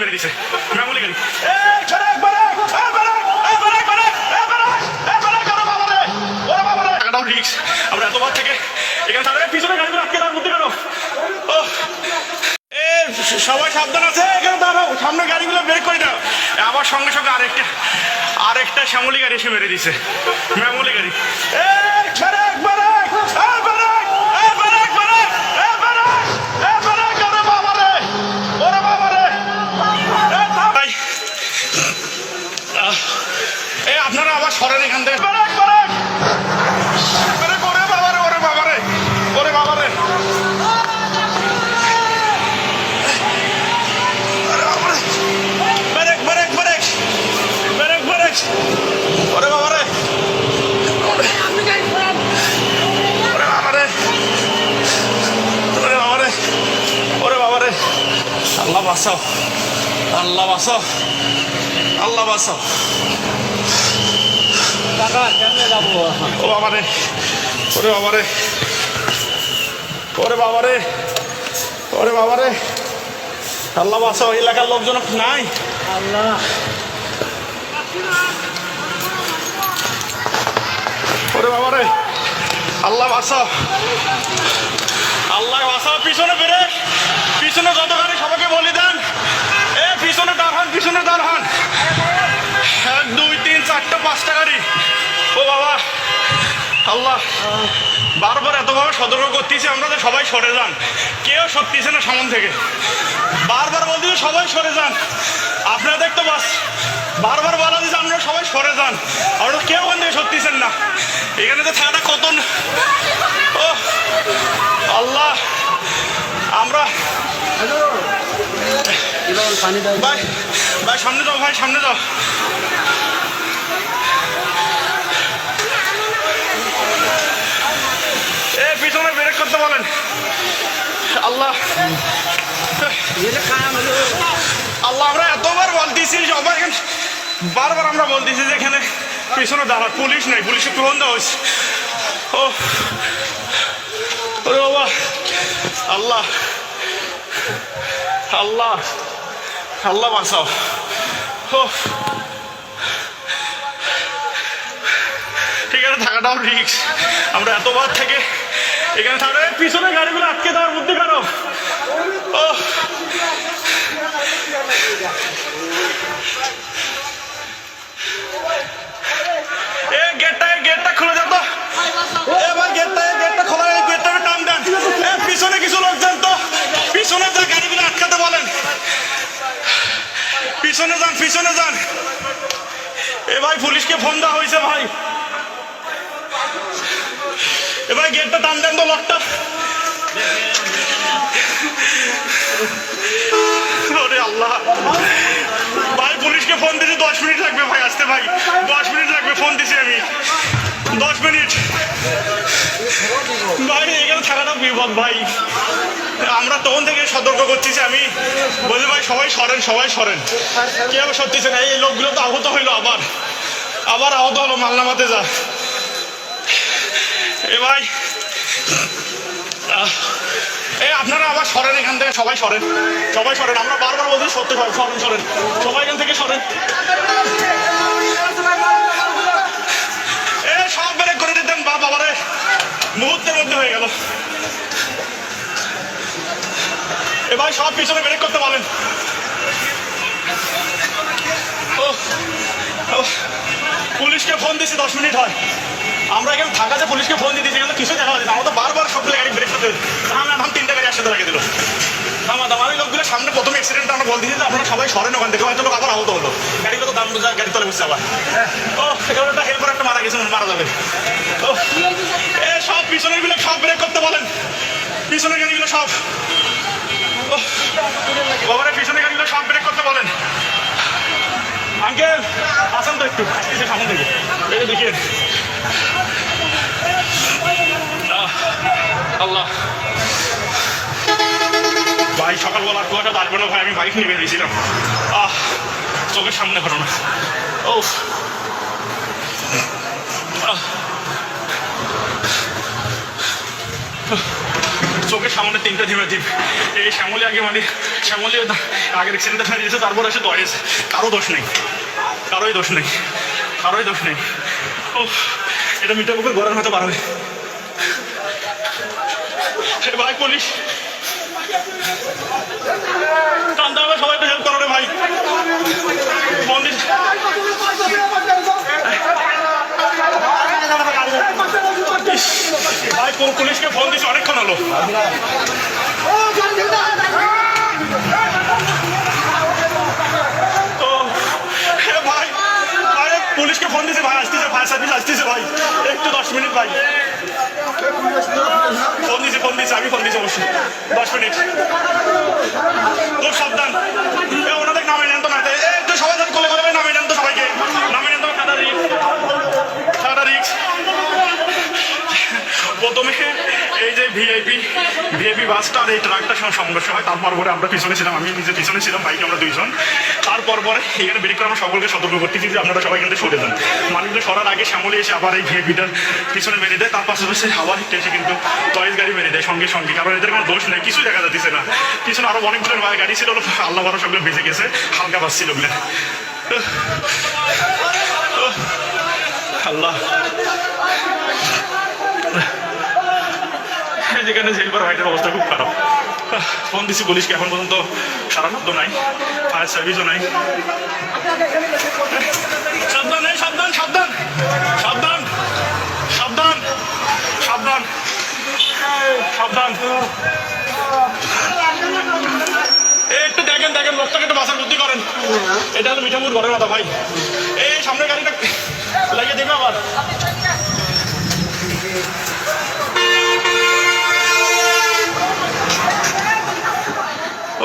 মেরে দিছে। মামুলি গাড়ি আমরা থেকে এখানে তাদের পিছনে গাড়িগুলো আটকে মধ্যে কেন সবাই সাবধান আছে এখানে দাঁড়াও সামনে গাড়িগুলো বের করে দাও। আবার সঙ্গে সঙ্গে আরেকটা আরেকটা শ্যামলি গাড়ি এসে মেরে দিছে। ম্যামলি গাড়ি। রে। আল্লাহ বাঁচাও। আল্লাহ বাঁচাও। আল্লাহ বাঁচাও। কাকা কেমনে যাব ও বাবা রে। ওরে বাবা রে। ওরে বাবা রে। ওরে বাবা রে। আল্লাহ বাঁচাও এলাকার লোকজন নাই। আল্লাহ ওরে বাবা রে। আল্লাহ বাঁচাও আল্লাহ বাঁচাও পিছনে বেরে। পিছনে যত গাড়ি সবাইকে বলি দেন। এ, পিছনে দাঁড়ান পিছনে দাঁড়ান এক, দুই, তিন, চারটা, পাঁচটা গাড়ি। ও বাবা। আল্লাহ। বারবার এতভাবে সতর্ক করতেছি আমরা যে সবাই সরে যান। কেউ সরতেছে না সামন থেকে। বারবার বলতেছি সবাই সরে যান। আপনারা দেখতে বাস বারবার বলা দিচ্ছে আপনারা সবাই সরে যান। আপনারা কেউ ওখান থেকে সরতেছেন না। এখানে তো থাকাটা কত ও আল্লাহ। আমরা ভাই ভাই সামনে যাও ভাই সামনে যাও এ পিছনে ব্রেক করতে বলেন। আল্লাহ। আল্লাহ, আমরা এতবার বলতেছি সবাই বারবার আমরা বলতেছি যে এখানে পিছনে দাঁড়া, পুলিশ নাই, পুলিশে ফোন দেওয়া হয়েছে। ও। ওরে বাবা। আল্লাহ। আল্লাহ। আল্লাহ বাঁচাও। ও। ঠিক আছে, থাকাটাও রিক্স আমরা এতবার থেকে এখানে থাকলে পিছনে গাড়িগুলো আটকে দেওয়ার দাও তো। দেন। এ পিছনে কিছু লোক যান তো। পিছনে যা গাড়িগুলো আটকাতে বলেন। পিছনে যান পিছনে যান। এ ভাই পুলিশকে ফোন দেওয়া ভাই গেটটা টান দেন তো লকটা। আল্লাহ। ভাই, পুলিশকে ফোন দিয়েছি দশ মিনিট লাগবে ভাই আসতে, ভাই। দশ মিনিট লাগবে ফোন দিছি আমি। দশ মিনিট। ভাই, এখানে থাকাটা বিপদ, ভাই। আমরা তখন থেকে সতর্ক করতেছি আমি। বলি ভাই, সবাই সরেন সবাই সরেন। কেউ সত্যিছে না, এই লোকগুলো তো আহত হইল আবার আবার আহত হলো মালনামাতে যা। এ ভাই এ, আপনারা আবার সরেন এখান থেকে, সবাই সরেন সবাই সরেন, আমরা বারবার বলছি সত্যি সরেন সরেন সবাই এখান থেকে সরেন। এ, সব ব্রেক করে দিতেন বা বাবারে, মুহূর্তের মধ্যে হয়ে গেল। এ ভাই সব পিছনে ব্রেক করতে বলেন পুলিশকে ফোন দিছি, দশ মিনিট হয়। আমরা এখানে থাকাতে পুলিশকে ফোন দিয়ে দিয়েছি, কিন্তু কিছু দেখা যাচ্ছে না আমরা তো বারবার সবগুলো গাড়ি ব্রেক করতে না থাম তিনটা গাড়ি একসাথে লাগিয়ে দিল। থামা দাম আর ওই লোকগুলো সামনে প্রথম অ্যাক্সিডেন্ট আমরা বলতেছি যে আপনারা সবাই সরেন ওখান থেকে। হয়তো লোক আবার আহত হলো। গাড়িগুলো তো দাম বোঝা গাড়ি তলে বসছে আবার। ও, এখানে একটা হেল্পার একটা মারা গেছে, মারা যাবে। ও, এ, সব পিছনেরগুলো সব ব্রেক করতে বলেন। পিছনের গাড়িগুলো সব। বাবারে, পিছনের গাড়িগুলো সব ব্রেক করতে বলেন। আঙ্কেল, আসেন তো একটু। যে সামনে থেকে যে দেখিয়ে আল্লাহ। ভাই, সকালবেলা কুয়াশা আসবে না ভাই, আমি বাইক নিয়ে বেরিয়েছিলাম। আহ, চোখের সামনে ঘটনা ও আহ। চোখের সামনে তিনটা ধিমে দ্বীপ এই শ্যামলি আগে মানে শ্যামলি আগের অ্যাক্সিডেন্টে ফেলে দিয়েছে, তারপর এসে দয়েস কারও দোষ নেই। কারোই দোষ নেই। কারোই দোষ নেই। ও এটা মিটার বুকের গড়ের হয়তো পারবে। সে ভাই, পুলিশ। কান্দা হবে সবাই হেল্প করো রে ভাই। ফোন দিস ইস, ভাই কোন পুলিশকে ফোন দিস অনেকক্ষণ হলো। তো ভাই ভাই পুলিশকে ফোন দিছে ভাই, আসতেছে ফায়ার সার্ভিস আসতেছে ভাই। একটু দশ মিনিট ভাই। ফোন দিছে ফোন দিছে আমি ফোন দিছি অবশ্যই। দশ মিনিট। খুব সাবধান। ওনাদের নামে নেন তো না। সবাই কোলে কোলে নামে নেন তো সবাইকে নামে নেন তো সাদা রিক্স সাদা রিক্স প্রথমে এই যে ভিআইপি ভিআইপি বাসটা আর এই ট্রাকটার সঙ্গে সংঘর্ষ হয় তারপর পরে আমরা পিছনে ছিলাম, আমি নিজে পিছনে ছিলাম, বাইকে আমরা দুইজন। তারপর পরে এখানে বেরিয়ে আমরা সকলকে সতর্ক করতেছি যে আপনারা সবাই কিন্তু সরে যান। মানুষগুলো সরার আগে শ্যামলে এসে আবার এই ভিআইপিটার পিছনে মেরে দেয়, তার পাশাপাশি আবার এসে কিন্তু টয়েস গাড়ি মেরে দেয় সঙ্গে সঙ্গে। কারণ এদের কোনো দোষ নেই, কিছুই দেখা যাচ্ছে না। পিছনে আরও অনেকগুলো গাড়ি ছিল, আল্লাহ বারো সবগুলো বেঁচে গেছে, হালকা বাস ছিল। ওগুলো আল্লাহ। যেখানে সিলভার হোয়াইটের অবস্থা খুব খারাপ। ফোন দিছি পুলিশকে, এখন পর্যন্ত সারা শব্দ নাই ফায়ার সার্ভিসও নাই। সাবধান সাবধান সাবধান সাবধান সাবধান সাবধান সাবধান। একটু দেখেন দেখেন, লোকটাকে একটু বাসার বুদ্ধি করেন। এটা হলো মিঠামুর ঘরের কথা ভাই। এই সামনের গাড়িটা লাগিয়ে দেবে আবার।